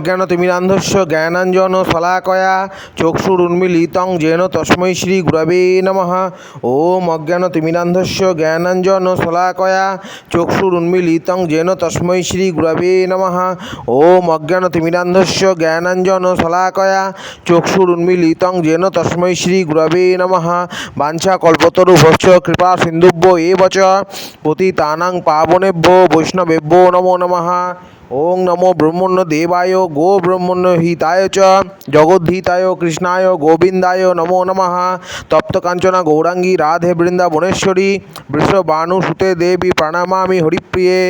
অজ্ঞান অজ্ঞানতিমিরান্ধস্য জ্ঞানাঞ্জন শলাকয়া চক্ষুর উন্মিলিতং যেন তস্মৈ শ্রী গুরবে নম। ওম অজ্ঞানতিমিরান্ধস্য জ্ঞানাঞ্জন শলাকয়া চক্ষুর উন্মিলিতং যেন তস্মৈ শ্রী গুরবে নম। ওম অজ্ঞানতিমিরান্ধস্য জ্ঞানাঞ্জন শলাকয়া চক্ষুর উন্মিলিতং যেন তস্মৈ শ্রী গুরবে নম। বাঞ্ছা কল্পতরুভশ্চ কৃপা সিন্ধুব্য এ বচ পতিতানাং পাবনেভ্য বৈষ্ণবেভ্য নমো নমঃ। ওং নমো ব্রহ্মণ্য দেবায়, গো ব্রহ্মণ্য হিতায় চ জগদ্ধিতায় কৃষ্ণায়, গোবিন্দায় নমো নমঃ। তপ্ত কাঞ্চনা গৌরাঙ্গী রাধে বৃন্দাবনেশ্বরী সুতে দেবী প্রণমামি হরিপ্রিয়ে।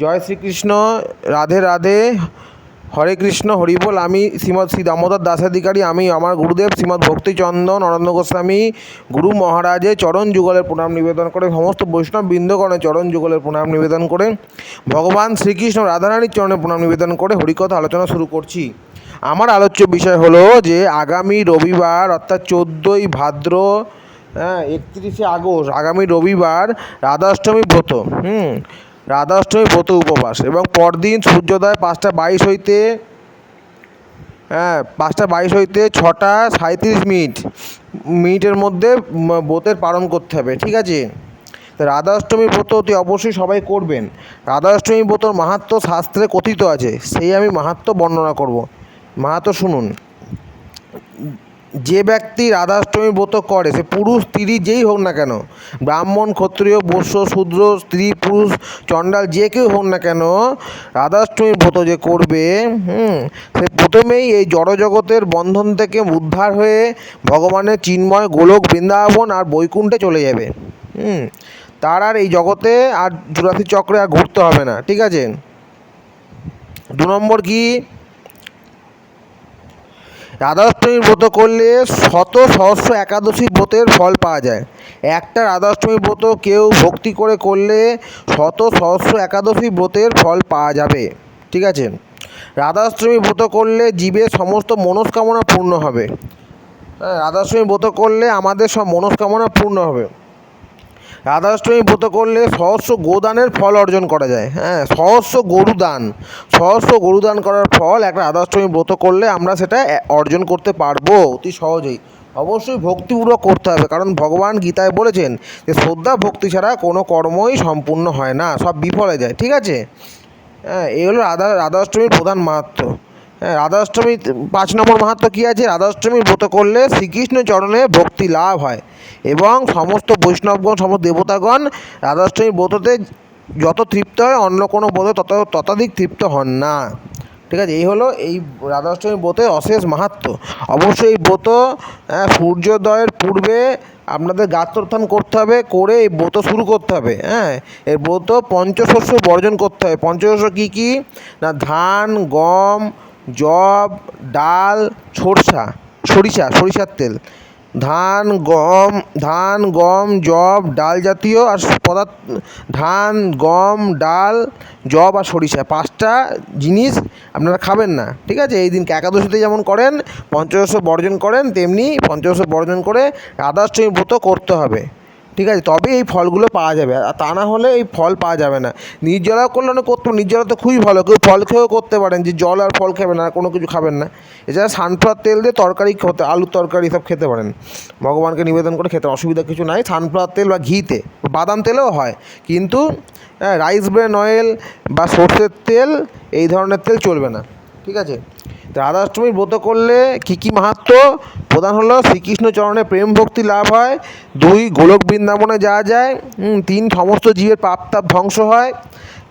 জয় শ্রীকৃষ্ণ, রাধে রাধে। হরে কৃষ্ণ হরিবোল আমি শ্রীমৎ শ্রী দামোদর দাসাধিকারী আমি আমার গুরুদেব শ্রীমৎ ভক্তিচন্দন অনন্ত গোস্বামী, গুরু মহারাজের চরণ যুগলের প্রণাম নিবেদন করে, সমস্ত বৈষ্ণব বৃন্দগণের চরণ যুগলের প্রণাম নিবেদন করে, ভগবান শ্রীকৃষ্ণ রাধারানীর চরণে প্রণাম নিবেদন করে হরিকথা আলোচনা শুরু করছি। আমার আলোচ্য বিষয় হলো যে, আগামী রবিবার, অর্থাৎ চোদ্দোই ভাদ্র হ্যাঁ একত্রিশে আগস্ট, আগামী রবিবার রাধাষ্টমী ব্রত, হুম রাধাষ্টমী ব্রত উপবাস এবং পরদিন সূর্যোদয় পাঁচটা বাইশ হইতে হ্যাঁ পাঁচটা বাইশ হইতে ছটা সাঁত্রিশ মিনিট, মিনিটের মধ্যে ব্রতের পালন করতে হবে, ঠিক আছে? রাধাষ্টমী ব্রত অতি অবশ্যই সবাই করবেন। রাধাষ্টমী ব্রতর মাহাত্ম শাস্ত্রে কথিত আছে, সেই আমি মাহাত্ম বর্ণনা করব। মাহাত্ম শুনুন। যে ব্যক্তি রাধাষ্টমী ব্রত করে, সে পুরুষ, স্ত্রী যেই হোক না কেন, ব্রাহ্মণ, ক্ষত্রিয়, বৈশ্য, শূদ্র, স্ত্রী, পুরুষ, চণ্ডাল, যে কেউ হোক না কেন, রাধাষ্টমী ব্রত যে করবে, হুম, সে প্রথমেই এই জড়জগতের বন্ধন থেকে উদ্ধার হয়ে ভগবানের চিন্ময় গোলক বৃন্দাবন আর বৈকুণ্ঠে চলে যাবে, হুম, তার আর এই জগতে আর জুরাসি চক্রে আর ঘুরতে হবে না, ঠিক আছে? দু নম্বর কি? রাধাষ্টমীর ব্রত করলে শত সহস্র একাদশী ব্রতের ফল পাওয়া যায়। একটা রাধাষ্টমী ব্রত কেউ ভক্তি করে করলে শত সহস্র একাদশী ব্রতের ফল পাওয়া যাবে। ঠিক আছে? রাধাষ্টমী ব্রত করলে জীবের সমস্ত মনস্কামনা পূর্ণ হবে। হ্যাঁ রাধাষ্টমী ব্রত করলে আমাদের সব মনস্কামনা পূর্ণ হবে। রাধাষ্টমী ব্রত করলে সহস্র গোদানের ফল অর্জন করা যায়। হ্যাঁ সহস্র গরুদান। সহস্র গরুদান করার ফল একটা রাধাষ্টমী ব্রত করলে আমরা সেটা অর্জন করতে পারব অতি সহজেই। অবশ্যই ভক্তিপূর্বক করতে হবে, কারণ ভগবান গীতায় বলেছেন যে, শ্রদ্ধা ভক্তি ছাড়া কোনো কর্মই সম্পূর্ণ হয় না, সব বিফলে যায়, ঠিক আছে? হ্যাঁ এই হলো রাধা, রাধাষ্টমীর প্রধান মাহাত্ম হ্যাঁ রাধাষ্টমী পাঁচ নম্বর মাহাত্ম কী আছে? রাধাষ্টমীর ব্রত করলে শ্রীকৃষ্ণ চরণে ভক্তি লাভ হয় এবং সমস্ত বৈষ্ণবগণ সমস্ত দেবতাগণ রাধাষ্টমীর ব্রততে যত তৃপ্ত হয় অন্য কোনো ব্রতে তত ততাধিক তৃপ্ত হন না। ঠিক আছে? এই হলো এই রাধাষ্টমী ব্রতের অশেষ মাহাত্ম। অবশ্যই এই ব্রত আহ, সূর্যোদয়ের পূর্বে আপনাদের গাত্রোত্থান করতে হবে করে এই ব্রত শুরু করতে হবে হ্যাঁ? এই ব্রত পঞ্চশস্য বর্জন করতে হবে। পঞ্চশস্য কী কী? না ধান গম জব, ডাল, সরষা, সরিষা, সরিষার তেল। ধান, গম ধান, গম, জব, ডাল জাতীয় আর পদার্থ, ধান, গম, ডাল, জব আর সরিষা। পাঁচটা জিনিস আপনারা খাবেন না, ঠিক আছে? এই দিনকে একাদশীতে যেমন করেন, পঞ্চদশ বর্জন করেন, তেমনি পঞ্চদশ বর্জন করে রাধাষ্টমী ব্রত করতে হবে। ঠিক আছে? তবে এই ফলগুলো পাওয়া যাবে। আর তা না হলে এই ফল পাওয়া যাবে না। নির্জলা করলে করতে নির্জলা তো খুবই ভালো। কেউ ফল খেয়েও করতে পারেন যে জল আর ফল খাবেন না কোনো কিছু খাবেন না। এছাড়া সানফ্লাওয়ার তেল দিয়ে তরকারি খেতে আলুর তরকারি সব খেতে পারেন। ভগবানকে নিবেদন করে খেতে অসুবিধা কিছু নাই। সানফ্লাওয়ার তেল বা ঘিতে। বাদাম তেলেও হয়। কিন্তু হ্যাঁ, রাইস ব্রেন অয়েল বা সর্ষের তেল এই ধরনের তেল চলবে না। ঠিক আছে? তো রাধাষ্টমীর ব্রত করলে কী কী মাহাত্ম? প্রধান হলো শ্রীকৃষ্ণ চরণে প্রেম ভক্তি লাভ হয়। দুই, গোলক বৃন্দাবনে যাওয়া যায়। তিন, সমস্ত জীবের পাপ তাপ ধ্বংস হয়।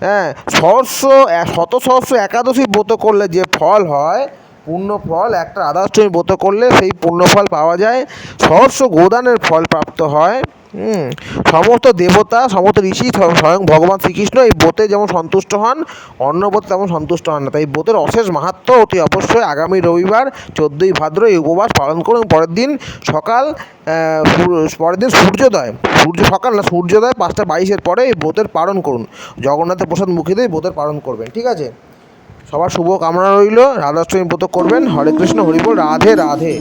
হ্যাঁ সহস্র, শত সহস্র একাদশী ব্রত করলে যে ফল হয়, পূর্ণ ফল, একটা রাধাষ্টমী ব্রত করলে সেই পূর্ণ ফল পাওয়া যায়। সহস্র গোদানের ফল প্রাপ্ত হয়। হুম, সমস্ত দেবতা, সমস্ত ঋষি স্বয়ং ভগবান শ্রীকৃষ্ণ এই ব্রতে যেমন সন্তুষ্ট হন, অন্য ব্রতে তেমন সন্তুষ্ট হন না। তাই ব্রতের অশেষ মাহাত্ম অতি অবশ্যই আগামী রবিবার, চোদ্দোই ভাদ্র এই উপবাস পালন করুন। পরের দিন সকাল পরের দিন সূর্যোদয়। সূর্য সকাল না, সূর্যোদয় পাঁচটা বাইশের পরে এই ব্রতের পালন করুন। জগন্নাথের প্রসাদ মুখে দিয়ে ব্রতের পালন করবেন, ঠিক আছে? সবার শুভ কামনা রইল। রাধাষ্টমী ব্রত করবেন। হরে কৃষ্ণ হরিবোল রাধে রাধে।